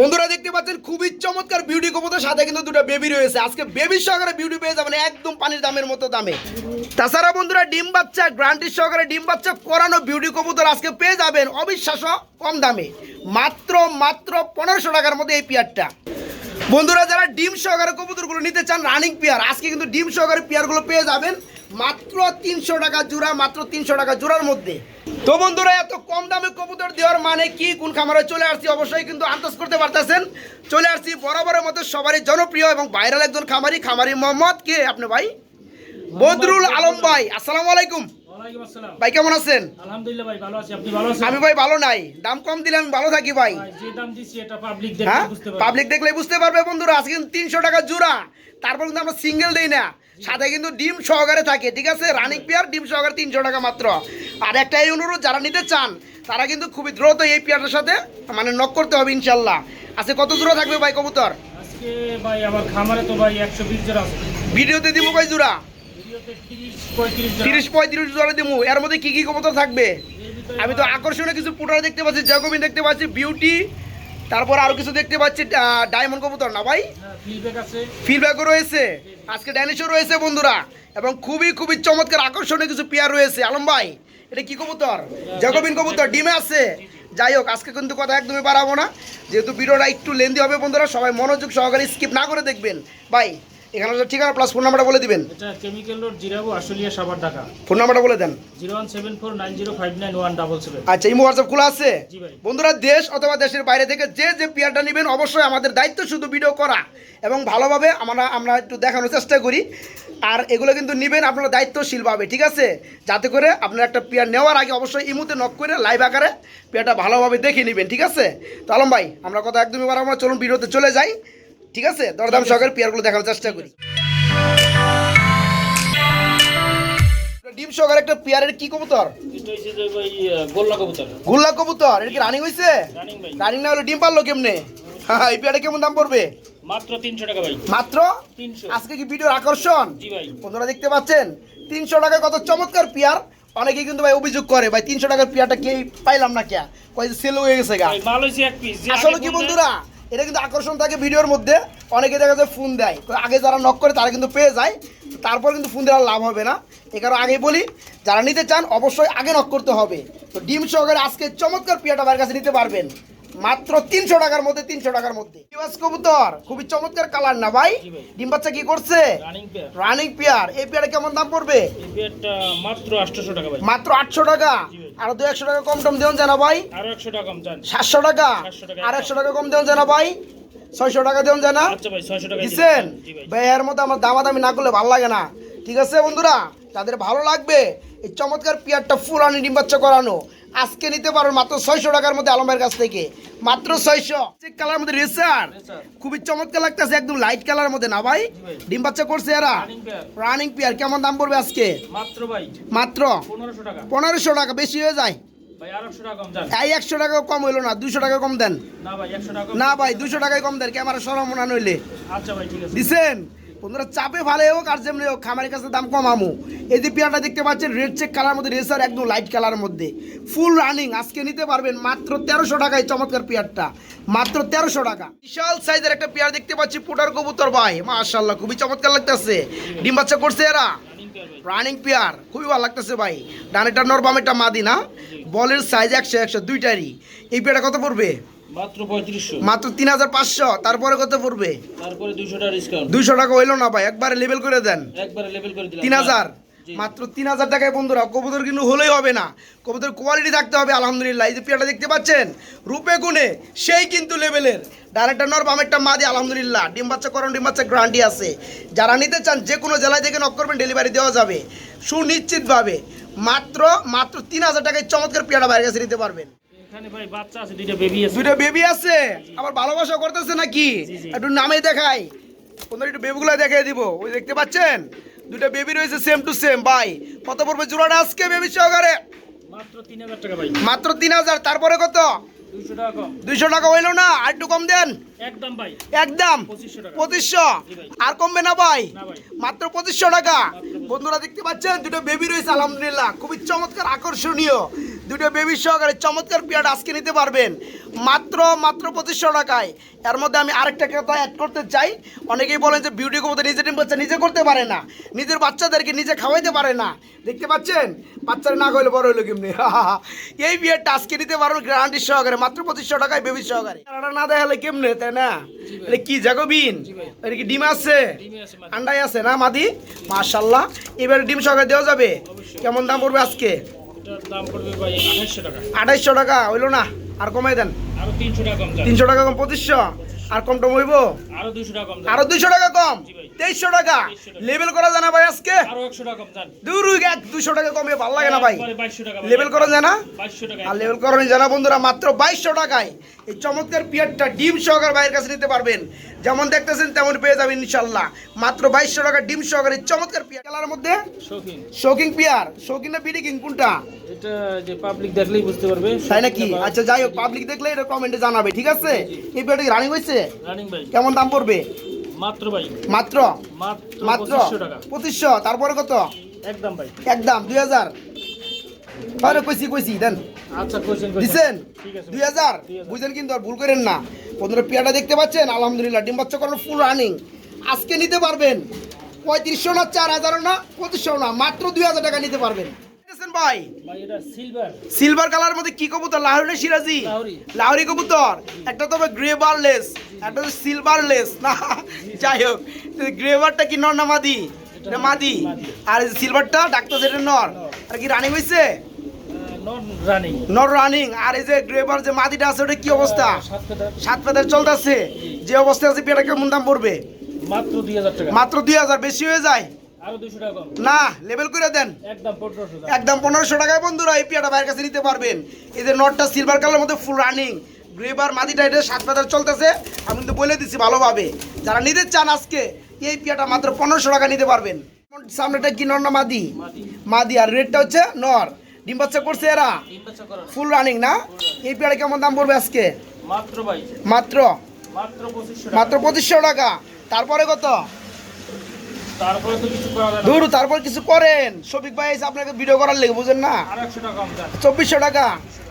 বন্ধুরা দেখতে পাচ্ছেন, খুবই চমৎকার বিউটি কবুতর, সাথে কিন্তু দুটো বেবি রয়েছে। আজকে বেবির সহকারে বিউটি পেয়ে যাবেন একদম পানির দামের মতো দামে। তাছাড়া বন্ধুরা, ডিম বাচ্চা গ্রান্টির সহকারে ডিম বাচ্চা করানো বিউটি কবুতর আজকে পেয়ে যাবেন অবিশ্বাস্য কম দামে। মাত্র মাত্র পনেরোশো টাকার মধ্যে এই পেয়ারটা বন্ধুরা, যারা ডিম সহকারে কবুতরগুলো নিতে চান রানিং পেয়ার আজকে কিন্তু ডিম সহকারে পেয়ারগুলো পেয়ে যাবেন। মাত্র তিনশো টাকা জোড়া মাত্র তিনশো টাকা জোড়ার মধ্যে। তো বন্ধুরা এত কম দামে কবুতর দেওয়ার মানে কি? কোন খামারে চলে আসছি অবশ্যই কিন্তু আন্দাজ করতে পারতেছেন। চলে আসছি বরাবরের মতো সবারই জনপ্রিয় এবং ভাইরাল একজন খামারি খামারি মোহাম্মদ কে আপনি ভাই? বদরুল আলম ভাই আসসালামু আলাইকুম। ভাই কেমন আছেন? আলহামদুলিল্লাহ ভাই ভালো আছি। আপনি ভালো আছেন? আমি ভাই ভালো নাই। দাম কম দিলে আমি ভালো থাকি ভাই। ভাই, যে দাম দিচ্ছি এটা পাবলিক হ্যাঁ? বুঝতে পারবে। পাবলিক দেখলে বুঝতে পারবে বন্ধুরা আজকে কিন্তু তিনশো টাকা জোড়া। তারপর কিন্তু আমরা সিঙ্গেল দেই না। সাথে কিন্তু ডিম সহকারে থাকে ঠিক আছে? রানিং পেয়ার ডিম সহকারে তিনশো টাকা মাত্র। আর একটা এই অনুরোধ যারা নিতে চান তারা কিন্তু খুবই দ্রুত এই পেয়ারটার সাথে মানে নক করতে হবে ইনশাল্লাহ। আজকে কত দূরে থাকবে ভাই কবুতর? ভাই আমার খামারে তো ভাই একশো বিশ জোড়া ভিডিওতে দিব কয় জোড়া? তিরিশ পঁয়ত্রিশ জোড়া। দিব এর মধ্যে কি কি কবুতর থাকবে? আমি তো আকর্ষণীয় কিছু পুটার দেখতে পাচ্ছি জ্যাকোবিন দেখতে পাচ্ছি বিউটি তারপর আরও কিছু দেখতে পাচ্ছি ডায়মন্ড কবুতর না ভাই? ফিডব্যাক রয়েছে। আজকে ড্যানিশও রয়েছে বন্ধুরা, এবং খুবই খুবই চমৎকার আকর্ষণীয় কিছু পেয়ার রয়েছে। আলম ভাই, এটা কি কবুতর? জগবিন কবুতর, ডিমে আছে? যাই হোক, আজকে কিন্তু কথা একদমই পারাবো না। যেহেতু ভিডিওটা একটু লেন্দি হবে বন্ধুরা, সবাই মনোযোগ সহকারে স্কিপ না করে দেখবেন। ভাই এখানে ঠিকানা প্লাস ফোন নাম্বারটা বলে দিবেন। এটা কেমিক্যাল রোড জিরাবো আশুলিয়া সাবার ঢাকা। ফোন নাম্বারটা বলে দেন। Zero one seven four nine zero five nine one double seven আচ্ছা ইমো হোয়াটসঅ্যাপ খোলা আছে? জি ভাই। বন্ধুরা দেশ অথবা দেশের বাইরে থেকে যে যে পেয়ারটা নেবেন অবশ্যই আমাদের দায়িত্ব শুধু ভিডিও করা এবং ভালোভাবে আমরা আমরা একটু দেখানোর চেষ্টা করি। আর এগুলো কিন্তু নেবেন আপনারা দায়িত্বশীলভাবে ঠিক আছে? যাতে করে আপনার একটা পেয়ার নেওয়ার আগে অবশ্যই ইমুতে নক করে লাইভ আকারে পেয়ারটা ভালোভাবে দেখে নেবেন ঠিক আছে? তো আলম ভাই আমরা কথা একদমই পারব আমরা চলুন ভিডিওতে চলে যাই। ঠিক আছে? দরদাম সহকারে পেয়ারগুলো দেখানোর চেষ্টা করি। ডিম সহকারে একটা পেয়ারের কি কবুতর? গোল্লা কবুতর। এটা কি রানিং হয়েছে রানিং না হলে ডিম পারল কেমনে? হ্যাঁ এই পেয়ারটা কেমন দাম পড়বে? মাত্র তিনশো টাকা ভাই। মাত্র? আজকে কি ভিডিওর আকর্ষণ? বন্ধুরা দেখতে পাচ্ছেন? তিনশো টাকায় কত চমৎকার পেয়ার অনেকে কিন্তু ভাই অভিযোগ করে ভাই তিনশো টাকার পেয়ারটা কে পাইলাম না কে? কয় সেল হয়ে গেছে গা। আসলে কি বন্ধুরা? এটা কিন্তু আকর্ষণ থাকে ভিডিওর মধ্যে। অনেকে দেখা যায় ফোন দেয়। তো আগে যারা নক করে তারা কিন্তু পেয়ে যায়। তারপর কিন্তু ফোন দেওয়ার লাভ হবে না। এ কারণে আগে বলি যারা নিতে চান অবশ্যই আগে নক করতে হবে। তো ডিম সহকারে আজকে চমৎকার পিয়াটা বাইরের কাছে নিতে পারবেন। মাত্র তিনশো টাকার মধ্যে তিনশো টাকার মধ্যে। কবুতর খুবই চমৎকার কালার না ভাই? ডিম বাচ্চা কি করছে? রানিং পেয়ার এই পেয়ারে কেমন দাম পড়বে? মাত্র আটশোশো টাকা মাত্র আটশো টাকা। আর দু একশো টাকা কম টম দেন জানা ভাই। আরও একশো টাকা কম জান সাতশো টাকা? আর একশো টাকা কম দেন জানা ভাই। ছয়শো টাকা দেন জানা। আচ্ছা দিচ্ছেন ভাই। ভাইয়ের মতো আমার দামাদামি না করলে ভালো লাগে না। ঠিক আছে বন্ধুরা তাদের ভালো লাগবে এই চমৎকার পিয়ারটা ফুল আনি ডিম বাচ্চা করানো। আজকে নিতে পারো মাত্র ছয়শো টাকার মধ্যে আলমের কাছ থেকে। মাত্র ছয়শো। কালার মধ্যে রেসার। খুবই চমৎকার লাগতেছে একদম লাইট কালারের মধ্যে। না ভাই। ডিম বাচ্চা করছে এরা। রানিং পেয়ার কেমন দাম পড়বে আজকে? মাত্র ভাই। মাত্র? পনেরোশো টাকা। বেশি হয়ে যায়? ভাই একশো টাকা কম জান এই একশো টাকা কম হইল না দুশো টাকা কম দেন। না ভাই একশো টাকা না ভাই দুশো টাকায় কম দেন ক্যামেরা সরমনা নইলে। আচ্ছা ভাই ঠিক আছে। দিছেন? বন্ধুরা, চাপে ভালো হোক আর যেমনি হোক, খামারের কাছে দাম কমামু। এই যে পেয়ারটা দেখতে পাচ্ছেন রেড চেক কালার মধ্যে রেসার একদম লাইট কালারের মধ্যে। ফুল রানিং আজকে নিতে পারবেন মাত্র তেরোশো টাকায় চমৎকার পেয়ারটা। মাত্র তেরোশো টাকা। বিশাল সাইজের একটা পেয়ার দেখতে পাচ্ছি, পুটার কবুতর ভাই। মাশাল্লাহ খুবই চমৎকার লাগতেছে। ডিম বাচ্চা করছে এরা? রানিং পেয়ার, খুবই ভালো লাগতেছে ভাই। ডানেটা নর বামেটা মাদি, না? বলের সাইজ একশো একশো, দুইটারই। এই পেয়ারটা কত পড়বে? মাত্র তিন হাজার পাঁচশো। তারপরে কত পড়বে? দুইশো টাকা হইল না ভাই একবারে করে দেন। লেভেল করে দিলাম। তিন হাজার। মাত্র তিন হাজার টাকায় বন্ধুরা কবুতর কিন্তু হলেই হবে না। কবুতর কোয়ালিটি থাকতে হবে আলহামদুলিল্লাহ। এই যে পেয়ারটা দেখতে পাচ্ছেন রূপে গুণে সেই কিন্তু লেভেলের ডাইরেক্টর নর বামেরটা মা দিয়ে আলহামদুলিল্লাহ। ডিম বাচ্চা করণ ডিম বাচ্চা গ্যারান্টি আছে। যারা নিতে চান যে কোনো জেলায় থেকে নক করবেন ডেলিভারি দেওয়া যাবে। সুনিশ্চিতভাবে মাত্র মাত্র তিন হাজার টাকায় চমৎকার পেয়ারটা বাইরের কাছে নিতে পারবেন। এখানে ভাই বাচ্চা আছে দুইটা বেবি আছে। দুইটা বেবি আছে? আবার ভালোবাসা করতেছে নাকি। একটু নামে দেখাই। বন্ধুরা একটু বেবিগুলো দেখাই দিব। ওই দেখতে পাচ্ছেন? দুইটা বেবি রয়েছে সেম টু সেম ভাই। কত পড়বে জোড়াটা আজকে বেবি সহকারে? মাত্র টাকা ভাই। তারপরে কত? দুইশো টাকা কম। দুইশো টাকা হইল না? আর একটু কম দেন। একদম ভাই। একদম? পঁচিশশো টাকা। আর কমবে না ভাই? না ভাই। মাত্র পঁচিশশো টাকা। বন্ধুরা দেখতে পাচ্ছেন দুটো বেবি রয়েছে আলহামদুলিল্লাহ। খুবই চমৎকার আকর্ষণীয়। দুটো বেবি সহকারে চমৎকার পেয়ার আজকে নিতে পারবেন। মাত্র মাত্র পঁচিশশো টাকায়। এর মধ্যে আমি আরেকটা কথা অ্যাড করতে চাই। অনেকেই বলেন যে বিউটি কবুতর নিজে ডিম বাচ্চা নিজে করতে পারে না। নিজের বাচ্চাদেরকে নিজে খাওয়াইতে পারে না। দেখতে পাচ্ছেন? বাচ্চারা না খাইলে বড় হইল কেমনি? এই বিয়েরটা আজকে নিতে পারবেন গ্যারান্টি সহকারে মাত্র পঁচিশশো টাকায় বেবি সহকারে। না দেখালে কেমনে তাই না? এটা কি জাগবিন? এটা কি ডিম আছে। আন্ডাই আছে না মাদি? মাশাল্লাহ এবারে ডিম সহকারে দেওয়া যাবে? কেমন দাম পড়বে আজকে? আঠাইশশো টাকা। হইল না আর কমাই দেন। তিনশো টাকা কম পঁচিশশো আর কম টম হইব আরও দুইশো টাকা কম আরও দুইশো টাকা কম। তেইশশো টাকা। 2300 টাকা। লেবেল করা যায় না ভাই আজকে? দূর দুশো টাকা কমে ভালো লাগে না ভাই। লেবেল করা যায় না? আর লেভেল করনি জানা বন্ধুরা মাত্র বাইশশো টাকায়। এই চমৎকার পিয়ারটা ডিম সহকার বাইরের কাছে নিতে পারবেন। যেমন দেখতেছেন তেমন পেয়ে যাবেন ইনশাল্লাহ মাত্র বাইশশো টাকা ডিম সহকারে চমৎকার পিয়ার। খেলার মধ্যে? শৌকিং পিয়ার। শৌকিং না বিডি কিং কোনটা? এটা যে পাবলিক দেখলেই বুঝতে পারবে। তাই নাকি? আচ্ছা যাই হোক পাবলিক দেখলে এটা কমেন্টে জানাবে ঠিক আছে? এই পিয়ারটা কি রানিং হয়েছে? রানিং ভাই। কেমন দাম পড়বে? মাত্র ভাই। মাত্র? মাত্র পঁচিশশো তারপরে কত? একদম ভাই। একদম দুই হাজার। আরে কইছি কইছি দেন। আচ্ছা দিছেন? দুই হাজার? 2000 কিন্তু আর ভুল করেন না। বন্ধুরা পেয়াটা দেখতে পাচ্ছেন? আলহামদুলিল্লাহ ডিম বাচ্চা ফুল রানিং আজকে নিতে পারবেন পঁয়ত্রিশশো না চার হাজার না পঁচিশশো না মাত্র দুই হাজার টাকা নিতে পারবেন। ভাই? সিলভার কালার মধ্যে কি কবুতর? লাহরি না সিরাজি? লাহোরি। কবুতর? একটা তো গ্রে বারলেস একটা তো সিলভার লেস না যাই হোক গ্রেভারটা কি নর না মাদি? মাদি। আর সিলভারটা ডাক্তার সেটা নর। আর কি রানিং হয়েছে নট রানিং নর রানিং আর এই যে গ্রেভার যে মাদিটা আছে ওটা কি অবস্থা? সাত ফেদার। চলতেছে। যে অবস্থা আছে পেটা কেমন দাম পড়বে? মাত্র দুই হাজার টাকা। মাত্র দুই হাজার বেশি হয়ে যায়? না লেভেল করে দেন। একদম পনেরোশো টাকায় বন্ধুরা এই পিয়াটা ভাইয়ের কাছে নিতে পারবেন। যে নটটা সিলভার কালার মধ্যে ফুল রানিং গ্রেভার মাদিটা এটা সাত পাতার চলতেছে। আমি কিন্তু বলে দিচ্ছি ভালোভাবে। যারা নিতে চান আজকে এই পিয়াটা মাত্র পনেরোশো টাকা নিতে পারবেন। সামনেটা কি নর না মাদি? মাদি। আর রেটটা হচ্ছে নর। ডিম বাচ্চা করছে এরা? ফুল রানিং না? এই পিয়াটা কেমন দাম পড়বে আজকে? মাত্র মাত্র? মাত্র পঁচিশশো টাকা। তারপরে কত তারপরে তো কিছু করা যায় না দূর তারপর কিছু করেন। শফিক ভাই আপনাকে ভিডিও করার লেগে বুঝেন না? চব্বিশশো টাকা।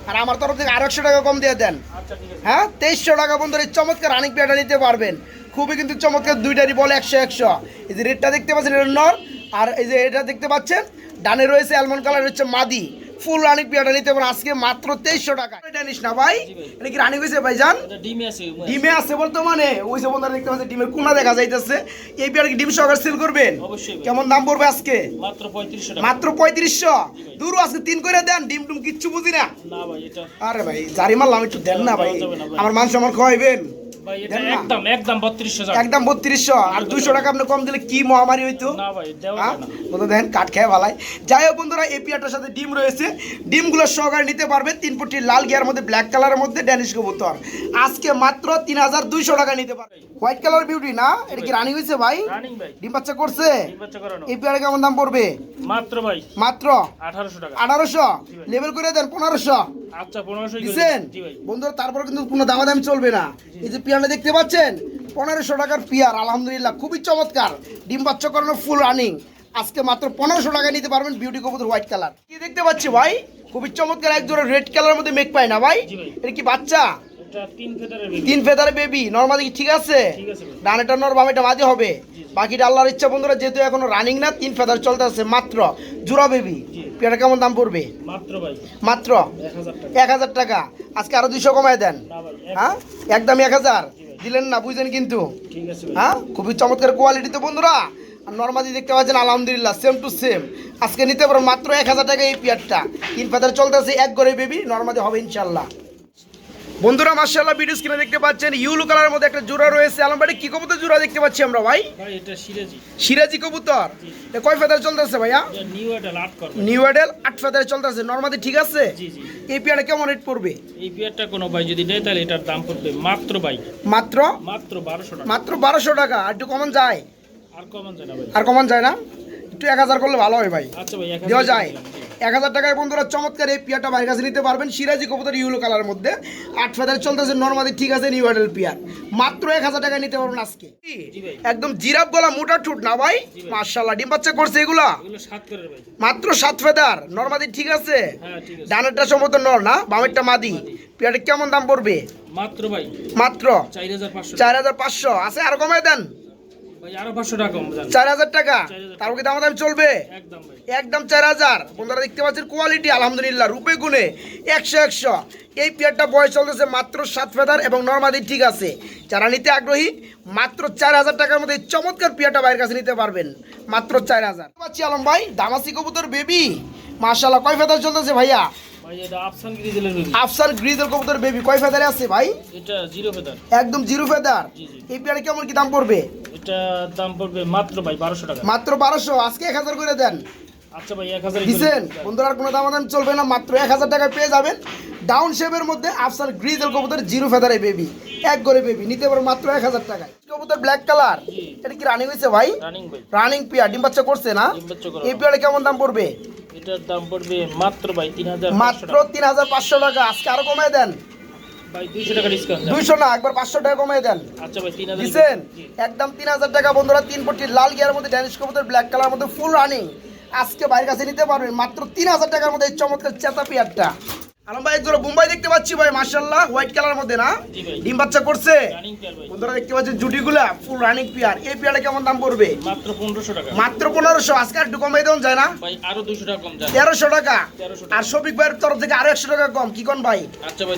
আর আমার তরফ থেকে আরেকশো একশো টাকা কম দিয়ে দেন। আচ্ছা হ্যাঁ তেইশশো টাকা বন্ধুরা এই চমৎকার রানিং পেয়ারটা নিতে পারবেন। খুবই কিন্তু চমৎকার দুইটারই বলে একশো একশো। এই যে রেটটা দেখতে পাচ্ছেন এটা নর। আর এই যে এটা দেখতে পাচ্ছেন ডানে রয়েছে অ্যালমন্ড কালার হচ্ছে মাদি। ফুল রানিং পেয়ারটা নিতে পারেন আজকে মাত্র তেইশশো টাকা। এটা নিস না ভাই। এটা কি রানিং হয়েছে ভাই জান এটা ডিমে আছে ডিমে আছে বর্তমানে ওই যে বন্ধুরা দেখতে পাচ্ছেন ডিমের কোনা দেখা যাইতেছে। এই পেয়ার কি ডিম সহকারে সেল করবেন? অবশ্যই কেমন দাম পড়বে আজকে? মাত্র পঁয়ত্রিশশো টাকা। মাত্র পঁয়ত্রিশশো? দূর আজকে তিন করে দেন ডিম টুম কিচ্ছু বুঝি না। না ভাই এটা আরে ভাই জারি মারলাম একটু দেন না ভাই। আমার মান সম্মান খাওয়াইবেন ভাই এটা একদম একদম বত্রিশশো একদম আর দুইশো টাকা আপনি কম দিলে কি মহামারী হইতো? না ভাই দেওয়া হ্যাঁ? না। দেখেন কাঠ খেয়ে ভালাই। যাই হোক বন্ধুরা এই পিয়াটার সাথে ডিম রয়েছে। ডিমগুলো সহকারে নিতে পারবেন তিন ফুটি লাল গিয়ার মধ্যে ব্ল্যাক কালারের মধ্যে ড্যানিশ কবুতর। আজকে মাত্র তিন হাজার দুইশো টাকা নিতে পারবেন হোয়াইট কালার বিউটি না? এটা কি রানিং হয়েছে ভাই? রানিং ভাই। ডিম বাচ্চা করছে? তিন বাচ্চা করানো। এই কেমন দাম পড়বে? মাত্র ভাই। মাত্র? আঠারোশো টাকা। আঠারোশো? লেভেল করে দেন পনেরোশো। আচ্ছা পনেরোশো দিচ্ছেন? জি ভাই। বন্ধুরা তারপর কিন্তু কোনো দামাদামি চলবে না। এই যে পিয়ারটা দেখতে পাচ্ছেন? পনেরোশো টাকার পিয়ার আলহামদুলিল্লাহ খুবই চমৎকার। ডিম বাচ্চা করানো ফুল রানিং আজকে মাত্র পনেরোশো টাকায় নিতে পারবেন বিউটি কবুতর হোয়াইট কালার কি দেখতে পাচ্ছি ভাই? খুবই চমৎকার এক জোড়া রেড কালারের মধ্যে মেক পায় না ভাই? এটা কি বাচ্চা? তিন ফেদারের বেবি ফেদারে বেবি নর্মালি কি ঠিক আছে। ডানেটা নর বামেটা মাঝে হবে। বাকিটা আল্লাহর ইচ্ছা বন্ধুরা যেহেতু এখনও রানিং না তিন ফেদার চলতে আছে মাত্র। জোড়া বেবি জি। কেমন দাম পড়বে? মাত্র এক হাজার টাকা। আজকে আরও দুইশো কমায় দেন। হ্যাঁ? একদম এক হাজার। দিলেন না বুঝলেন কিন্তু। হ্যাঁ? খুবই চমৎকার কোয়ালিটি তো বন্ধুরা। আর নর্মালি দেখতে পাচ্ছেন আলহামদুলিল্লাহ সেম টু সেম আজকে নিতে পারো মাত্র এক হাজার টাকা এই পেয়ারটা। তিন পাতার চলতেছে এক গড়ে বেবি নর্মালি হবে ইনশাল্লাহ বন্ধুরা মার্শাল্লাহ ভিডিও স্ক্রিনে দেখতে পাচ্ছেন ইউলো কালারের মধ্যে একটা জোড়া রয়েছে। আলমবাড়ি কি কবুতর জোড়া দেখতে পাচ্ছি আমরা ভাই? এটা সিরাজি। সিরাজি কবুতর? এটা কয় ফেদার চলতেছে ভাইয়া? নিউ লাট কর নিউ এডেল আট ফেদার চলতেছে। নর্মালি ঠিক আছে? জি জি। এই পেয়ারটা কেমন রেট পড়বে? এই বিয়ারটা কোনো ভাই যদি নেয় তাহলে এটার দাম পড়বে মাত্র ভাই। মাত্র? মাত্র বারোশো টাকা। মাত্র বারোশো টাকা। আর একটু কমন যায়? আর কমান যায় না ভাই। আর কমন যায় না? একটু এক হাজার করলে ভালো হয় ভাই। আচ্ছা ভাই দেওয়া যায়। এক হাজার টাকায় বন্ধুরা চমৎকার এই পিয়ারটা বাইরের কাছে নিতে পারবেন। সিরাজি কবুতর ইউলো কালার মধ্যে। আট ফেদার চলতেছে নর্মালি ঠিক আছে নিউ অ্যাডেল পিয়ার। মাত্র এক হাজার টাকায় নিতে পারবেন আজকে। একদম জিরাফ গলা মোটা ঠুট না ভাই। মার্শাল্লাহ ডিম বাচ্চা করছে এগুলা? মাত্র সাত ফেদার নর্মাদি ঠিক আছে? হ্যাঁ ডানেরটা সম্ভবত নর না? বামেরটা মাদি। পেয়ারটা কেমন দাম পড়বে? মাত্র ভাই। মাত্র? চার হাজার পাঁচশো। চার হাজার পাঁচশো। আছে আর কমায় দেন। চার হাজার টাকা? 4,000 কি দাম দাম চলবে? একদম চার হাজার। বন্ধুরা দেখতে পাচ্ছেন কোয়ালিটি আলহামদুলিল্লাহ রূপে গুণে একশো একশো। এই পেয়ারটা বয়স চলতেছে মাত্র সাত ফেদার এবং নর্মাদি ঠিক আছে। যারা নিতে আগ্রহী মাত্র চার হাজার টাকার মধ্যে চমৎকার পেয়ারটা বাইরের কাছে নিতে পারবেন। মাত্র চার হাজার। পাচ্ছি আলম ভাই দামাসি কবুতর বেবি মার্শাল্লাহ কয় ফেদার চলতেছে ভাইয়া? আফসার গ্রিজের কবুতর বেবি কয় ফেদারে আছে ভাই? এটা জিরো ফেদার একদম জিরো ফেদার। এই পেয়ারে কেমন কি দাম পড়বে? এটা দাম পড়বে মাত্র ভাই বারোশো টাকা। মাত্র বারোশো। আজকে এক হাজার করে দেন। আচ্ছা ভাই এক হাজার দিছেন? বন্ধুরা কোনো দামাদাম চলবে না। মাত্র এক হাজার টাকায় পেয়ে যাবেন। ডাউন শেপের মধ্যে আফসার গ্রিজেল কবুতর জিরো ফেদারে বেবি এক করে বেবি নিতে পারো মাত্র এক হাজার টাকায়। কবুতর ব্ল্যাক কালার এটা কি রানিং হয়েছে ভাই? রানিং ভাই। রানিং পিয়া ডিম বাচ্চা করছে না? এই পিয়ারে কেমন দাম পড়বে? এটার দাম পড়বে মাত্র ভাই তিন হাজার মাত্র তিন হাজার পাঁচশো টাকা। আজকে আরও কমায় দেন। দুইশো না একবার পাঁচশো টাকা কমিয়ে দেন। আচ্ছা। একদম তিন হাজার টাকা। বন্ধুরা তিন পট্টি লাল গিয়ার মধ্যে ড্যানিশ কবুতর ব্ল্যাক কালার মধ্যে ফুল রানিং আজকে বাইরের কাছে নিতে পারবেন মাত্র তিন হাজার টাকার মধ্যে এই চমৎকার চেতা পিয়ারটা। আলম ভাই একজোড়া বোম্বাই দেখতে পাচ্ছি ভাই মার্শাল্লাহ হোয়াইট কালার মধ্যে না? ডিম বাচ্চা করছে? পেয়ার বন্ধুরা দেখতে পাচ্ছেন জুটিগুলা ফুল রানিং পিয়ার এই পিয়ারটা কেমন দাম পড়বে? মাত্র পনেরোশো টাকা। মাত্র পনেরোশো আজকে আর একটু কমাই দেওয়া যায় না? আরও দুইশো টাকা কম তেরোশো টাকা। আর শফিক ভাইয়ের তরফ থেকে আরও একশো টাকা কম। কি কোন ভাই? আচ্ছা ভাই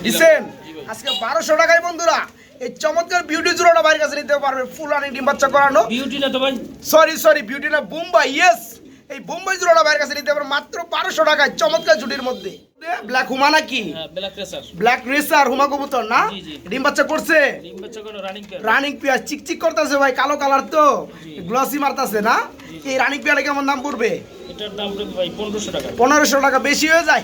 আজকে বারোশো টাকায় বন্ধুরা এই চমৎকার বিউটি জোড়াটা বাইরের কাছে নিতে পারবে ফুল রানিং ডিম বাচ্চা করানো। বিউটি না তো ভাই। সরি সরি বিউটি না বোম্বাই ইয়েস এই বোম্বাই জোড়াটা বাইরের কাছে নিতে পারবে মাত্র বারোশো টাকায় চমৎকার জুটির মধ্যে। ব্ল্যাক হুমা নাকি? ব্ল্যাক রেসার ব্ল্যাক রেসার হুমা কবুতর না। ডিম বাচ্চা করছে? ডিম বাচ্চা কোনো রানিং পেয়ার রানিং পেয়ার চিকচিক করতেছে ভাই কালো কালার তো। গ্লসি মারতাছে না? এই রানিং পেয়ারে কেমন দাম পড়বে? এটার দাম পড়বে ভাই টাকা। পনেরোশো টাকা বেশি হয়ে যায়?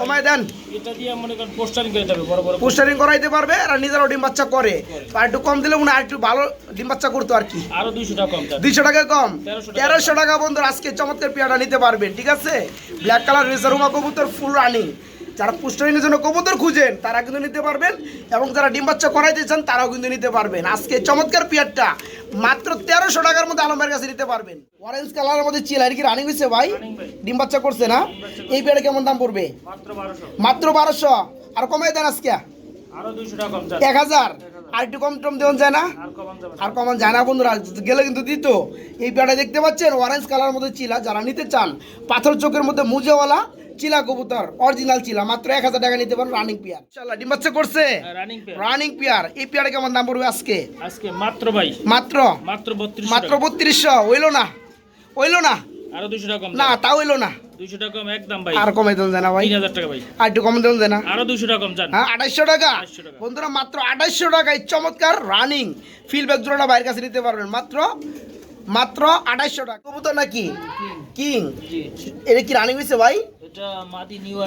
কমায় দেন। এটা দিয়ে মনে করেন পোস্টারিং করে যাবে বড় বড় পোস্টারিং করাইতে পারবে আর নিজেরাও ডিম বাচ্চা করে। আর একটু কম দিলে মনে আর একটু ভালো ডিম বাচ্চা করতো আর কি। আরও দুইশো টাকা কম যান দুইশো টাকা কম। 1300 টাকা। তেরোশো টাকা বন্ধুরা আজকে চমৎকার পেয়ারা নিতে পারবেন ঠিক আছে? ব্ল্যাক কালার রেজার উমা কবুতর ফুল রানিং যারা পুষ্টারিংয়ের জন্য কবুতর খুঁজেন তারা কিন্তু নিতে পারবেন এবং যারা ডিম বাচ্চা করাইতে চান তারাও কিন্তু নিতে পারবেন। আজকে চমৎকার পেয়ারটা মাত্র তেরোশো টাকার মধ্যে আলমের কাছে নিতে পারবেন। অরেঞ্জ কালারের মধ্যে চিল আর কি রানিং হয়েছে ভাই? ডিম বাচ্চা করছে না? এই পেয়ারে কেমন দাম পড়বে? মাত্র বারোশো। আর কমাই দেন আজকে? এক হাজার। আর একটু কম টম দেওয়া যায় না? আর কমান যায় না বন্ধুরা গেলে কিন্তু দিত। এই পেয়ারটা দেখতে পাচ্ছেন অরেঞ্জ কালার মধ্যে চিলা যারা নিতে চান পাথর চোখের মধ্যে মুজেওয়ালা চিলা কবুতর অরিজিনাল চিলা মাত্র এক হাজার টাকা নিতে পারেন রানিং পেয়ার ইনশাল্লাহ ডিম বাচ্চা করছে? হ্যাঁ, রানিং পেয়ার রানিং পেয়ার এই পেয়ারে কেমন দাম পড়বে আজকে? আজকে মাত্র ভাই। মাত্র? মাত্র বত্রিশ মাত্র বত্রিশশো হইল না। হইল না? আরও দুইশো টাকা না তাও হইল না। দুইশো টাকা একদম ভাই। আর কমে দেন না ভাই। তিন হাজার টাকা ভাই। আর একটু কমে দেন না। আরও দুইশো টাকা কম হ্যাঁ আঠাইশশো টাকা? বন্ধুরা মাত্র আঠাইশশো টাকায় চমৎকার রানিং ফিল্ড জোড়াটা বাইরের কাছে নিতে পারবেন। মাত্র মাত্র আঠাইশশো টাকা। কবুতর নাকি কিং? এটা কি রানিং হয়েছে ভাই? এটা মাদি নিউ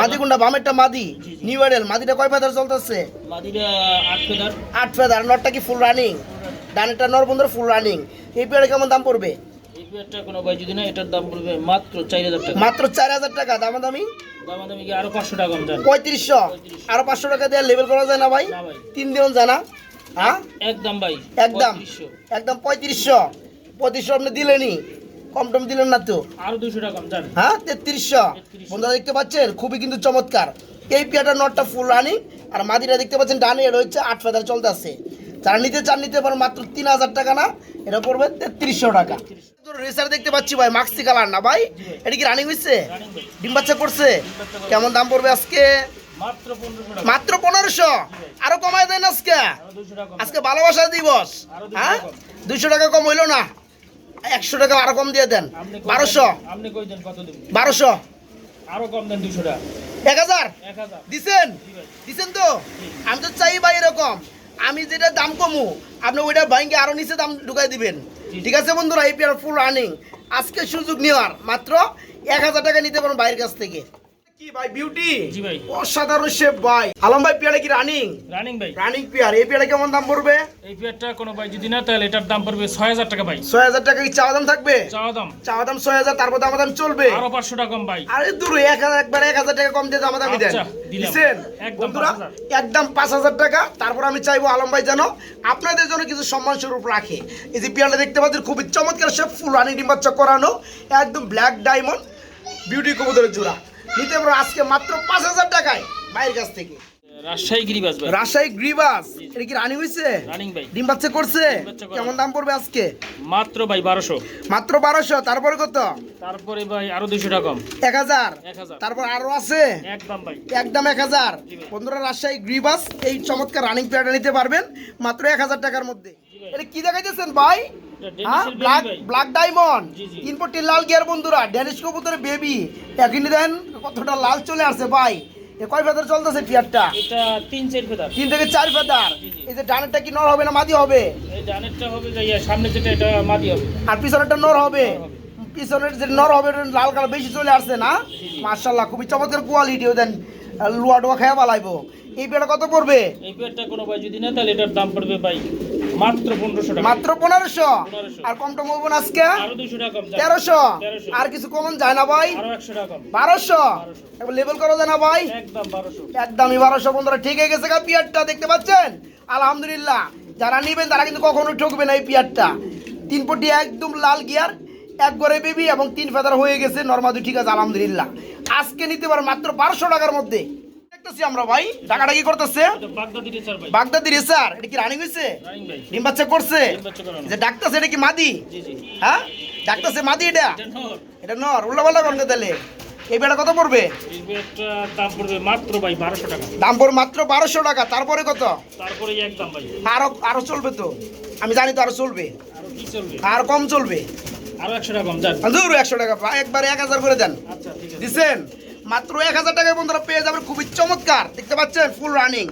মাদি কোনটা? বামেরটা মাদি? নিউ এডেল মাদিটা কয় ফেদার চলতেছে? মাদিটা আট ফেদার। আট ফেদার। নটটা কি ফুল রানিং ডানেরটা নর ফুল রানিং এই পেয়ারে কেমন দাম পড়বে? এই পেয়ারটা কোনো ভাই যদি না এটার দাম পড়বে মাত্র চার হাজার টাকা। মাত্র চার হাজার টাকা। দামাদামি? দাম দামি কি আরও পাঁচশো টাকা পঁয়ত্রিশশো। আরও পাঁচশো টাকা দিয়ে লেভেল করা যায় না ভাই? তিন দিন যায় না হ্যাঁ? একদম ভাই। একদম। একদম পঁয়ত্রিশশো। পঁয়ত্রিশশো আপনি দিলেনি কম টম দিলেন না তো? আরও দুইশো টাকা কম হ্যাঁ তেত্রিশশো। 3300 বন্ধুরা দেখতে পাচ্ছেন খুবই কিন্তু চমৎকার। এই পেয়ারটা নটটা ফুল রানিং আর মাদিটা দেখতে পাচ্ছেন ডানে হচ্ছে আট ফেদার চলতে আছে। যারা নিতে চান নিতে পারেন মাত্র তিন হাজার টাকা না এটা পড়বে তেত্রিশশো টাকা। রেসার দেখতে পাচ্ছি ভাই মাক্সি কালার না ভাই? এটা কি রানিং হয়েছে ডিম বাচ্চা করছে? কেমন দাম পড়বে আজকে? মাত্র পনেরোশো আরও কমায় দেন আজকে? আজকে ভালোবাসা দিবস। দুশো হ্যাঁ। দুইশো টাকা কম হইল না? একশো টাকা আরও কম দিয়ে দেন। বারোশো। বারোশো। আরও কম দেন দুশো টাকা। এক হাজার? এক হাজার। দিছেন? দিছেন তো? আমি তো চাই ভাই এরকম। আমি যেটা দাম কমু আপনি ওইটা ভাইকে আরও নিচে দাম ঢুকাই দিবেন। ঠিক আছে বন্ধুরা এই পেয়ার ফুল রানিং আজকে সুযোগ নেওয়ার মাত্র এক হাজার টাকা নিতে পারেন বাইরের কাছ থেকে। কি ভাই বিউটি জি ভাই। অসাধারণ শেপ ভাই। আলম ভাই পেয়ারা কি রানিং রানিং ভাই। Running pair. এই পেয়ারা কেমন দাম পড়বে? এই পেয়ারটা কোনো ভাই যদি না তাহলে এটার দাম পড়বে ছয় হাজার টাকা ভাই। ছয় হাজার টাকা কি চাওয়া দাম থাকবে? চাওয়া দাম। চাওয়া দাম ছয় হাজার তারপর দাম দাম চলবে। আরও পাঁচশো টাকা কম ভাই। আরে দূর এক হাজার একবার এক হাজার টাকা কম দিয়ে দাম দামি দেন। আচ্ছা, দিছেন? একদম বন্ধুরা একদম পাঁচ হাজার টাকা। তারপর আমি চাইব আলম ভাই যেন আপনাদের জন্য কিছু সম্মান স্বরূপ রাখে। এই যে পিয়ারটা দেখতে পাচ্ছেন খুবই চমৎকার সব ফুল রানি ডিম্বাচ্চা করানো একদম ব্ল্যাক ডায়মন্ড বিউটি কবুতরের জোড়া। নিতে পারো আজকে মাত্র পাঁচ হাজার টাকায় বাইরের কাছ থেকে। রাজশাহী গিরিবাস রাজশাহী গ্রিবাস। এটা কি রানি হয়েছে রানিং ভাই। ডিম বাচ্চা করছে? কেমন দাম পড়বে আজকে? মাত্র ভাই তারপরে কত? তারপরে ভাই আরও টাকা কম। তারপর আছে? একদম ভাই। বন্ধুরা রাজশাহী গ্রিবাস এই চমৎকার রানিং প্লেয়ারটা নিতে পারবেন মাত্র এক হাজার টাকার মধ্যে। এটা কি দেখাইতেছেন ভাই? ব্ল্যাক ব্ল্যাক ডায়মন্ড পট্টি লাল গিয়ার বন্ধুরা। ড্যানিশ কবুতরের বেবি এখনই দেন। কতটা লাল চলে আসছে ভাই। কয় ফেদার চলতেছে পিয়ারটা? এটা তিন চার ফেদার। তিন থেকে চার ফেদার। এই যে ডানেরটা কি নর হবে না মাদি হবে? এই ডানেরটা হবে যাইয়া সামনে যেটা এটা মাদি হবে। আর পিছনেরটা নর হবে? নর হবে। পিছনের যে নর হবে লাল কালার বেশি চলে আসছে না। মার্শাল্লাহ খুবই চমৎকার কোয়ালিটি দেন লুয়া টুয়া খেয়া বালাইবো। এই পেয়ারটা কত পড়বে? এই পেয়ারটা কোনো ভাই যদি না তাহলে এটার দাম পড়বে ভাই মাত্র পনেরোশো টাকা। মাত্র 1500 আর কম টম হব না আজকে? আরও দুইশো টাকা কম তেরোশো? 1300 আর কিছু কমন যায় না ভাই? আরও একশো টাকা কম। বারোশো? একবার লেবেল করো যায় না ভাই। একদম বারোশো। একদমই বারোশো বন্ধুরা ঠিক হয়ে গেছে গা পিয়ারটা দেখতে পাচ্ছেন? আলহামদুলিল্লাহ যারা নিবেন তারা কিন্তু কখনো ঠকবে না এই পিয়ারটা। তিন পটি একদম লাল গিয়ার এক গড়ে বেবি এবং তিন ফেদার হয়ে গেছে নর্মাদি ঠিক আছে আলহামদুলিল্লাহ। আজকে নিতে পারো মাত্র বারোশো টাকার মধ্যে। দেখতেছি আমরা ভাই। টাকাটা কি করতেছে। এটা বাগদাদি রেসার কি রানিং হয়েছে ডিম বাচ্চা করছে? যে ডাক্তারছে এটা কি মাদি? হ্যাঁ? ডাক্তারছে মাদি এটা? এটা নর। উল্লা পাল্লা করবে তাহলে। এই বেটা কত পড়বে? দাম পড়বে মাত্র ভাই বারোশো টাকা। দাম পড়বে মাত্র বারোশো টাকা। তারপরে কত? তারপরে একদম ভাই। আরও আরও চলবে তো। আমি জানি তো আরও চলবে। আরও কম চলবে। আরও একশো টাকা কম যান। একশো টাকা। একবারে এক হাজার করে দেন। আচ্ছা দিচ্ছেন মাত্র এক হাজার টাকায় বন্ধুরা পেয়ে যাবেন খুবই চমৎকার। দেখতে পাচ্ছেন ফুল রানিং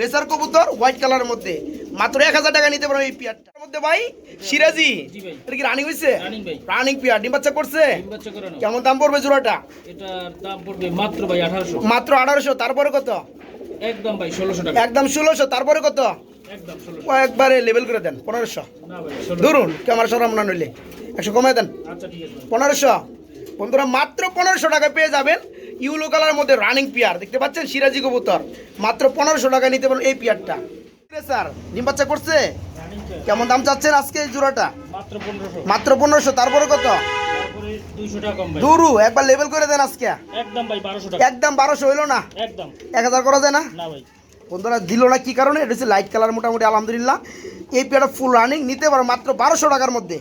রেসার কবুতর হোয়াইট কালারের মধ্যে। মাত্র এক হাজার টাকা নিতে পারবেন এই পিয়ারটার মধ্যে ভাই। সিরাজি এটা কি রানিং হয়েছে রানিং পিয়ার ডিম বাচ্চা করছে? কেমন দাম পড়বে জোড়াটা? এটার দাম পড়বে মাত্র ভাই আঠারোশো। মাত্র আঠারোশো তারপরে কত? একদম ভাই ষোলোশো টাকা। একদম ষোলোশো তারপরে কত? একবারে লেভেল করে দেন পনেরোশো। ধরুন ক্যামেরা সরাম না নইলে একশো কমায় দেন। আচ্ছা। পনেরোশো। বন্ধুরা মাত্র পনেরোশো টাকায় পেয়ে যাবেন ইউলো কালার মধ্যে রানিং পিয়ার দেখতে পাচ্ছেন? সিরাজি কবুতর। মাত্র পনেরোশো টাকায় নিতে পারেন এই পিয়ারটা স্যার ডিম বাচ্চা করছে? কেমন দাম চাচ্ছেন আজকে এই জোড়াটা? মাত্র পনেরোশো। তারপরে কত? টাকা দুরু একবার লেভেল করে দেন আজকে। একদম বারোশো টাকা। হইল না? এক হাজার করা যায় না? না বন্ধুরা দিল না কি কারণে? এটা হচ্ছে লাইট কালার মোটামুটি আলহামদুলিল্লাহ। এই পেয়ারটা ফুল রানিং নিতে পারো মাত্র বারোশো টাকার মধ্যে।